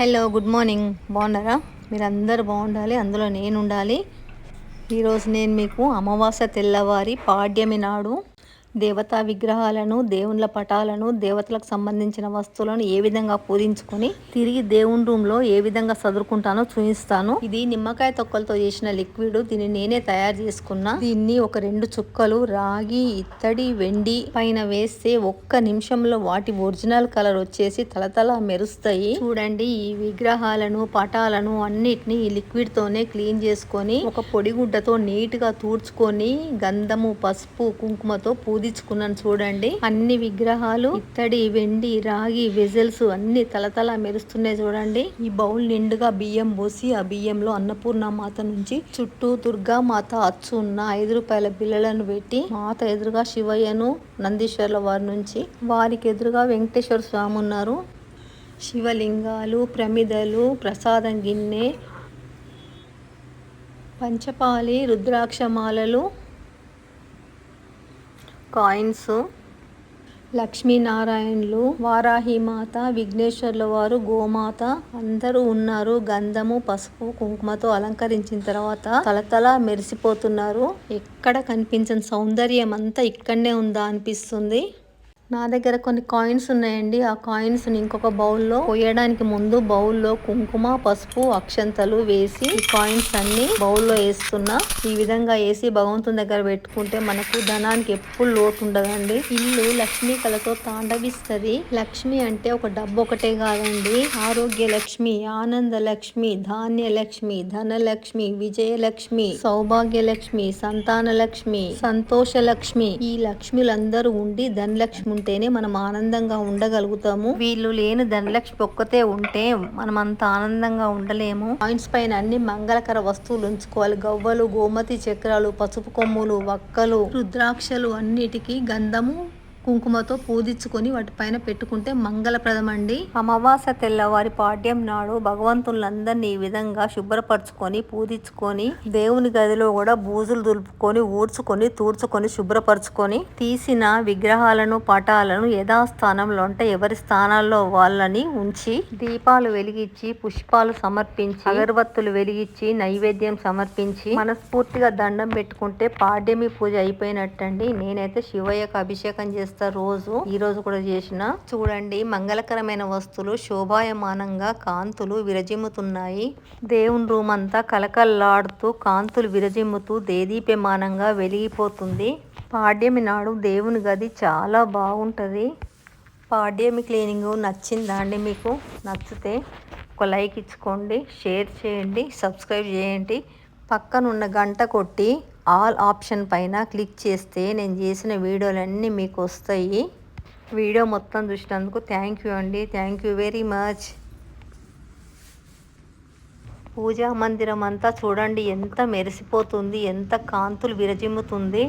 Hello good morning బాగున్నారా? మీరు అందరు బాగుండాలి అందులో నేను ఉండాలి ఈరోజు నేను మీకు అమావాస్య తెల్లవారి పాడ్యమి నాడు దేవతా విగ్రహాలను దేవుళ్ళ పటాలను దేవతలకు సంబంధించిన వస్తువులను ఏ విధంగా పూజించుకొని తిరిగి దేవుని రూమ్లో ఏ విధంగా సదురుకుంటానో చూపిస్తాను. ఇది నిమ్మకాయ తొక్కలతో చేసిన లిక్విడ్. దీన్ని నేనే తయారు చేసుకున్నా దీన్ని ఒక రెండు చుక్కలు రాగి ఇత్తడి వెండి పైన వేస్తే ఒక్క నిమిషంలో వాటి ఒరిజినల్ కలర్ వచ్చేసి తలతల మెరుస్తాయి. చూడండి ఈ విగ్రహాలను పటాలను అన్నిటిని ఈ లిక్విడ్ తోనే క్లీన్ చేసుకొని ఒక పొడిగుడ్డతో నీట్గా తూడ్చుకొని గంధము పసుపు కుంకుమతో ఊదించుకున్నాను చూడండి. అన్ని విగ్రహాలు ఇత్తడి వెండి రాగి వెజల్స్ అన్ని తలతల మెరుస్తున్నాయి చూడండి. ఈ బౌల్ నిండుగా బియ్యం పోసి ఆ బియ్యంలో అన్నపూర్ణ మాత నుంచి చుట్టూ దుర్గా మాత అచ్చు ఉన్న ఐదు రూపాయల బిళ్ళలను పెట్టి మాత ఎదురుగా శివయ్యను నందీశ్వర్ల వారి నుంచి వారికి ఎదురుగా వెంకటేశ్వర స్వామి ఉన్నారు. శివలింగాలు ప్రమిదలు ప్రసాదం గిన్నె పంచపాలి రుద్రాక్షమాలలు కాయిన్స్. లక్ష్మీనారాయణులు వారాహిమాత విఘ్నేశ్వర్ల వారు గోమాత అందరూ ఉన్నారు. గంధము పసుపు కుంకుమతో అలంకరించిన తర్వాత తలతల మెరిసిపోతున్నారు. ఎక్కడ కనిపించని సౌందర్యం అంతా ఇక్కడనే ఉందా అనిపిస్తుంది. నా దగ్గర కొన్ని కాయిన్స్ ఉన్నాయండి. ఆ కాయిన్స్ ఇంకొక బౌల్లో పోయడానికి ముందు బౌల్లో కుంకుమ పసుపు అక్షంతలు వేసి కాయిన్స్ అన్ని బౌల్లో వేస్తున్నా. ఈ విధంగా వేసి భగవంతుని దగ్గర పెట్టుకుంటే మనకు ధనానికి ఎప్పుడు లోటు ఉండదండి. ఇల్లు లక్ష్మీ కళతో తాండవిస్తుంది. లక్ష్మి అంటే ఒక డబ్బు ఒకటే కాదండి. ఆరోగ్య లక్ష్మి ఆనంద లక్ష్మి ధాన్య లక్ష్మి ధనలక్ష్మి విజయలక్ష్మి సౌభాగ్య లక్ష్మి సంతాన లక్ష్మి సంతోష లక్ష్మి. ఈ లక్ష్మిలందరూ ఉండి ధనలక్ష్మి ఉంటేనే మనం ఆనందంగా ఉండగలుగుతాము. వీళ్ళు లేని ధనలక్ష్మి ఒక్కతే ఉంటే మనం అంత ఆనందంగా ఉండలేము. పాయింట్స్ పైన అన్ని మంగళకర వస్తువులు ఉంచుకోవాలి. గవ్వలు గోమతి చక్రాలు పసుపు కొమ్ములు వక్కలు రుద్రాక్షలు అన్నిటికీ గంధము కుంకుమతో పూజించుకొని వాటిపైన పెట్టుకుంటే మంగళప్రదం అండి అమావాస్య తెల్లవారి పాడ్యం నాడు భగవంతులందరినీ ఈ విధంగా శుభ్రపరచుకొని పూజించుకొని దేవుని గదిలో కూడా బూజులు దులుపుకొని ఊడ్చుకొని తూర్చుకొని శుభ్రపరచుకొని తీసిన విగ్రహాలను పటాలను యథాస్థానంలో అంటే ఎవరి స్థానాల్లో వాళ్ళని ఉంచి దీపాలు వెలిగించి పుష్పాలు సమర్పించి అగరబత్తులు వెలిగించి నైవేద్యం సమర్పించి మనస్ఫూర్తిగా దండం పెట్టుకుంటే పాడ్యమి పూజ అయిపోయినట్టండి. నేనైతే శివయ్యకు అభిషేకం చేస్తాను చేస్తా రోజు. ఈ రోజు కూడా చేసిన. చూడండి మంగళకరమైన వస్తువులు శోభాయమానంగా కాంతులు విరజిమ్ముతున్నాయి. దేవుని రూమ్ అంతా కలకల్లాడుతూ కాంతులు విరజిమ్ముతూ దేదీప్యమానంగా వెలిగిపోతుంది. పాడ్యమి నాడు దేవుని గది చాలా బాగుంటుంది. పాడ్యమి క్లీనింగ్ నచ్చిందా అండి మీకు? నచ్చితే ఒక లైక్ ఇచ్చుకోండి షేర్ చేయండి సబ్స్క్రైబ్ చేయండి. పక్కనున్న గంట కొట్టి ఆల్ ఆప్షన్ పైన క్లిక్ చేస్తే నేను చేసిన వీడియోలన్నీ మీకు వస్తాయి. వీడియో మొత్తం చూసినందుకు థ్యాంక్ యూ అండి. Thank you very much. పూజా మందిరం అంతా చూడండి ఎంత మెరిసిపోతుంది ఎంత కాంతులు విరజిమ్ముతుంది.